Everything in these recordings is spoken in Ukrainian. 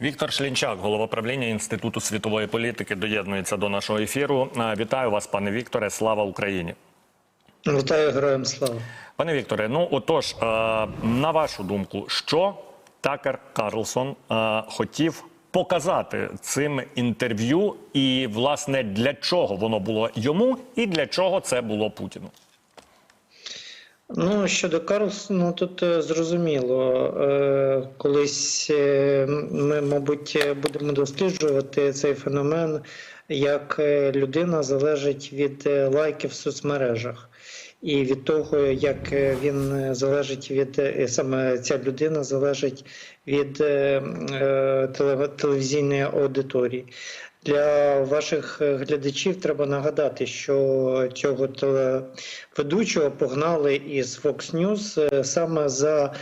Віктор Шлінчак, голова правління Інституту світової політики, доєднується до нашого ефіру. Вітаю вас, пане Вікторе. Слава Україні. Вітаю героям слава. Пане Вікторе, ну отож, на вашу думку, що Такер Карлсон хотів показати цим інтерв'ю, і власне для чого воно було йому, і для чого це було Путіну? Ну щодо Карлсона, тут е, зрозуміло. Е, Колись е, ми, мабуть, будемо досліджувати цей феномен, як людина залежить від лайків в соцмережах. І від того, як він залежить від саме ця людина залежить від телевізійної аудиторії. Для ваших е, глядачів треба нагадати, що цього телеведучого погнали із Fox News е, саме за,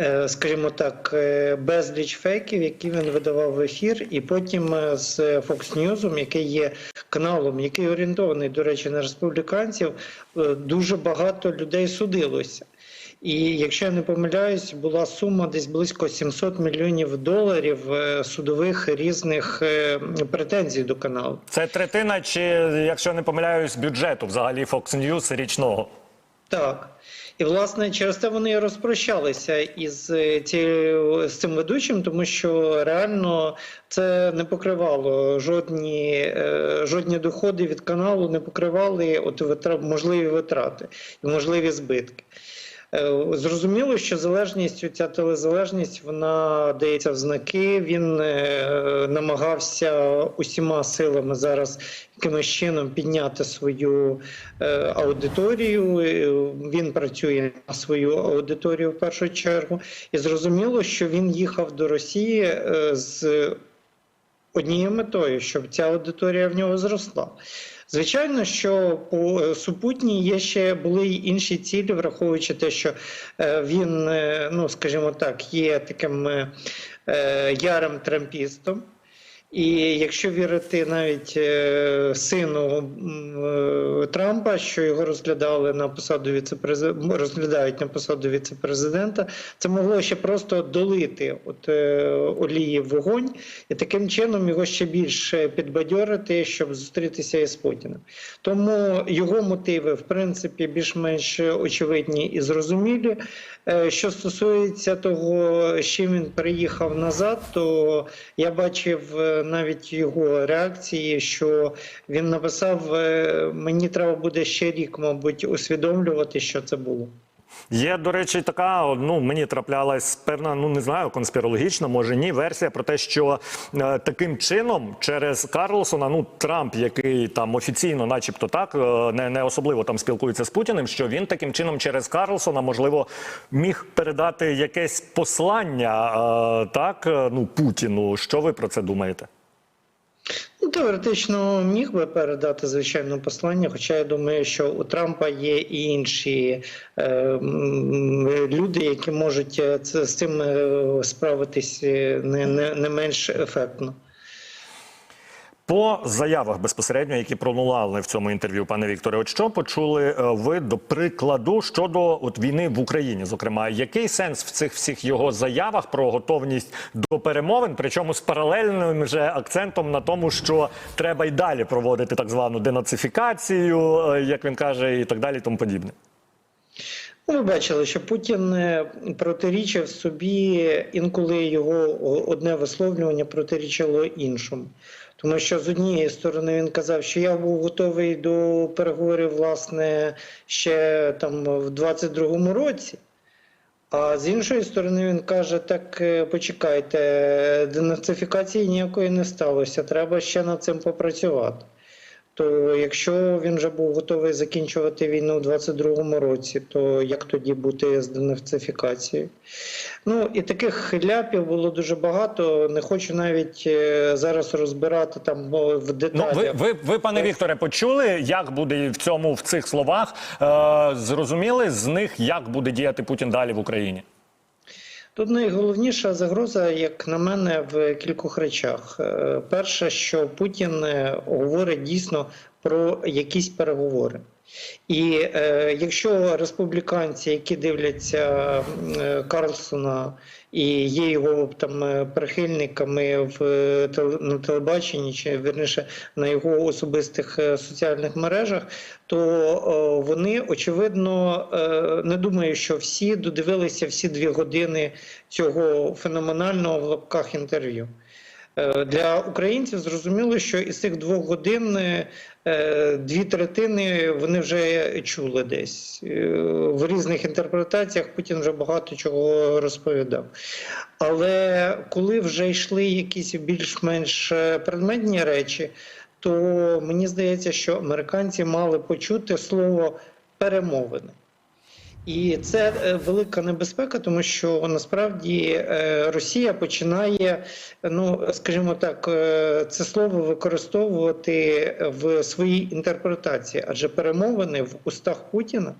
е, скажімо так, е, безліч фейків, які він видавав в ефір, і потім е, з Fox News, який є каналом, який орієнтований, до речі, на республіканців, е, дуже багато людей судилося. І якщо я не помиляюсь, була сума десь близько 700 мільйонів доларів е, судових різних е, претензій до каналу. Це третина, чи якщо не помиляюсь, бюджету взагалі Fox News річного. Так. І власне через те вони розпрощалися із е, цією з цим ведучим, тому що реально це не покривало жодні, жодні доходи від каналу, не покривали от витра, можливі витрати і можливі збитки. Е, Зрозуміло, що залежність, ця телезалежність, вона дається в знаки. Він е, намагався усіма силами зараз якимось чином підняти свою е, аудиторію. Він працює на свою аудиторію в першу чергу. І зрозуміло, що він їхав до Росії з однією метою, щоб ця аудиторія в нього зросла. Звичайно, що по е, супутній є ще були й інші цілі, враховуючи те, що е, він, е, ну скажімо так, є таким ярим трампістом. І якщо вірити навіть е, сину е, Трампа, що його розглядали на посаду віцепрезидента, розглядають на посаду віцепрезидента, це могло ще просто долити от, е, олії в вогонь і таким чином його ще більше підбадьорити, щоб зустрітися із Путіним. Тому його мотиви, в принципі, більш-менш очевидні і зрозумілі. Що стосується того, з чим він приїхав назад, то я бачив навіть його реакції, що він написав: е, мені треба буде ще рік, мабуть, усвідомлювати, що це було. Є, до речі, така, ну мені траплялась певна, ну не знаю, конспірологічна, може ні, версія про те, що е, таким чином через Карлсона, ну Трамп, який там офіційно, начебто, так е, не, не особливо там спілкується з Путіним, що він таким чином через Карлсона, можливо, міг передати якесь послання, е, так, е, ну Путіну. Що ви про це думаєте? Ну, теоретично міг би передати звичайно послання, хоча я думаю, що у Трампа є і інші е, люди, які можуть е, це- з цим е, справитись е, не, не, не менш ефектно. По заявах безпосередньо, які пролунали в цьому інтерв'ю, пане Вікторе, от що почули е, ви до прикладу щодо от війни в Україні? Зокрема, який сенс в цих всіх його заявах про готовність до перемовин, причому з паралельним же акцентом на тому, що треба й далі проводити так звану денацифікацію, е, як він каже, і так далі, тому подібне. Ну, Ви бачили, що Путін е, протирічив собі інколи його одне висловлювання протирічило іншому. Тому що з однієї сторони він казав, що я був готовий до переговорів, власне, ще там в 22-му році. А з іншої сторони він каже: так е, почекайте, денацифікації ніякої не сталося, треба ще над цим попрацювати. То якщо він вже був готовий закінчувати війну у 22-му році, то як тоді бути з денацифікацією? Ну і таких ляпів було дуже багато. Не хочу навіть е, зараз розбирати там о, в Ну, ви, ви, ви, пане Вікторе, почули, як буде в цьому в цих словах? Е, зрозуміли з них, як буде діяти Путін далі в Україні? Тут найголовніша загроза, як на мене, в кількох речах. Е, Перше, що Путін е, говорить дійсно про якісь переговори. І е, якщо республіканці, які дивляться е, Карлсона і є його там е, прихильниками в е, на телебаченні, чи вірніше на його особистих е, соціальних мережах, то е, вони очевидно е, не думаю, що всі додивилися всі дві години цього феноменального в лапках інтерв'ю. Е, Для українців зрозуміло, що із цих двох годин е, дві третини вони вже чули десь. Е, В різних інтерпретаціях Путін вже багато чого розповідав. Але коли вже йшли якісь більш-менш предметні речі, то мені здається, що американці мали почути слово перемовини. І це е, велика небезпека, тому що насправді е, Росія починає, ну скажімо так, е, це слово використовувати в своїй інтерпретації, адже перемовини в устах Путіна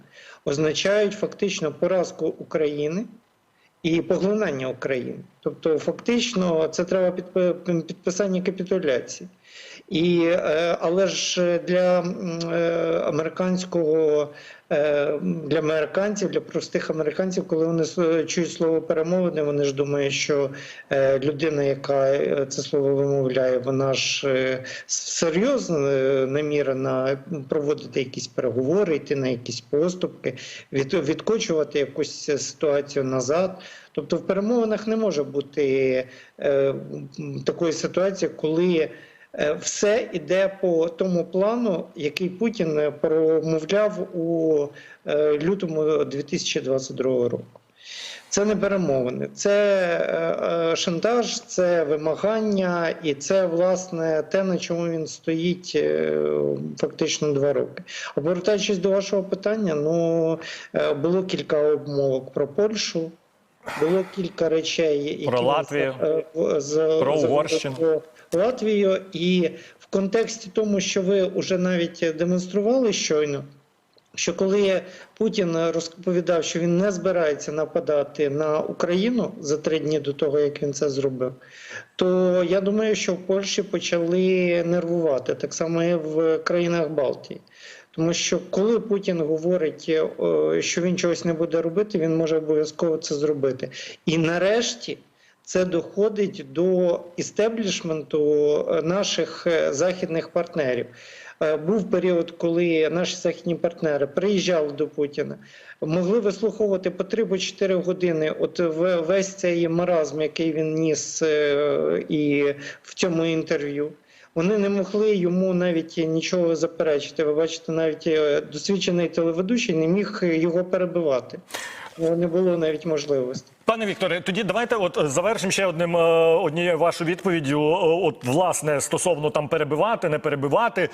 означають фактично поразку України. І поглинання України, тобто фактично це треба підписання капітуляції. І, е, але ж для е, американського е, для американців, для простих американців, коли вони чують слово перемовини, вони ж думають, що людина, яка це слово вимовляє, вона ж серйозно намірена проводити якісь переговори, йти на якісь поступки, відкочувати якусь ситуацію назад. Тобто в перемовинах не може бути такої ситуації, коли все йде по тому плану, який Путін е, промовляв у е, лютому 2022 року. Це не перемовини, це е, е, шантаж, це вимагання, і це власне те, на чому він стоїть е, фактично два роки. А повертаючись до вашого питання, ну е, було кілька обмовок про Польщу. Було кілька речей, які Про Латвію, е, з, про з- Угорщину. Латвію, і в контексті тому, що ви вже навіть демонстрували щойно. Що коли Путін розповідав, що він не збирається нападати на Україну за три дні до того, як він це зробив, то я думаю, що в Польщі почали нервувати так само і в країнах Балтії. Тому що коли Путін говорить, е, що він чогось не буде робити, він може обов'язково це зробити. І нарешті це доходить до істеблішменту е, наших е, західних партнерів. Е, Був період, коли наші західні партнери приїжджали до Путіна, могли вислуховувати по 3-4 години. От весь цей маразм, який він ніс і в цьому інтерв'ю. Вони не могли йому навіть нічого заперечити. Ви бачите, навіть досвідчений телеведучий не міг його перебивати. Не було навіть можливості. Пане Вікторе, тоді давайте от е, завершимо ще одним е, однією вашою відповіддю. Е, От власне стосовно там перебивати, не перебивати.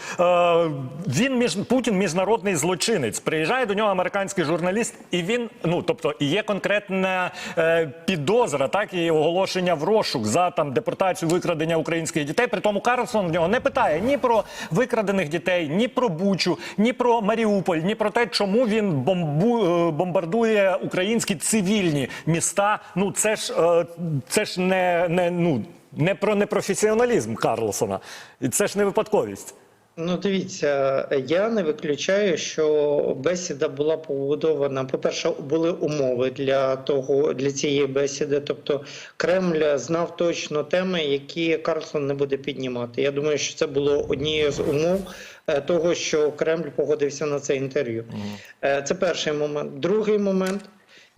Він між Путін міжнародний злочинець. Приїжджає до нього американський журналіст, і він ну тобто є конкретна підозра, так і оголошення в розшук за там депортацію викрадення українських дітей. При тому Карлсон в нього не питає ні про викрадених дітей, ні про Бучу, ні про Маріуполь, ні про те, чому він бомбу, бомбардує українські цивільні міста. Ну це ж е, це ж не, не ну не про непрофесіоналізм Карлсона, і це ж не випадковість. Ну, дивіться, я не виключаю, що бесіда була побудована. По-перше, були умови для того для цієї бесіди. Тобто Кремль знав точно теми, які Карлсон не буде піднімати. Я думаю, що це було однією з умов е, того, що Кремль погодився на це інтерв'ю. Е, Це перший момент. Другий момент.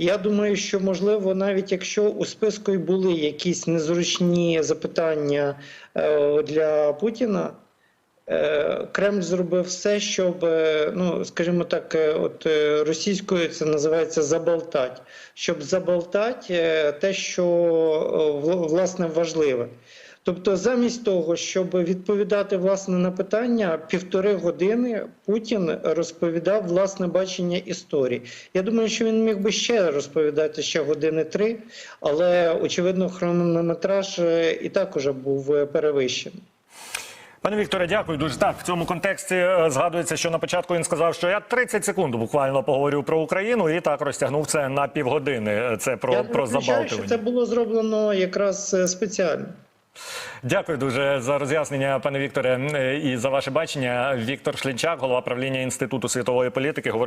Я думаю, що можливо, навіть якщо у списку й були якісь незручні запитання е, для Путіна. Е, Кремль зробив все, щоб, е, ну скажімо так, от російською це називається заболтать, щоб заболтати е, те, що власне важливе. Тобто, замість того, щоб відповідати власне на питання, півтори години Путін розповідав власне бачення історії. Я думаю, що він міг би ще розповідати ще години три, але очевидно, хронометраж е, і так уже був е, перевищений. Пане Вікторе, дякую дуже. Так, в цьому контексті е, згадується, що на початку він сказав, що я 30 секунд буквально поговорю про Україну, і так розтягнув це на півгодини. Це про, Я про забалтування. це було зроблено якраз спеціально. Дякую дуже за роз'яснення, пане Вікторе, е, і за ваше бачення. Віктор Шлінчак, голова правління інституту світової політики, говорили.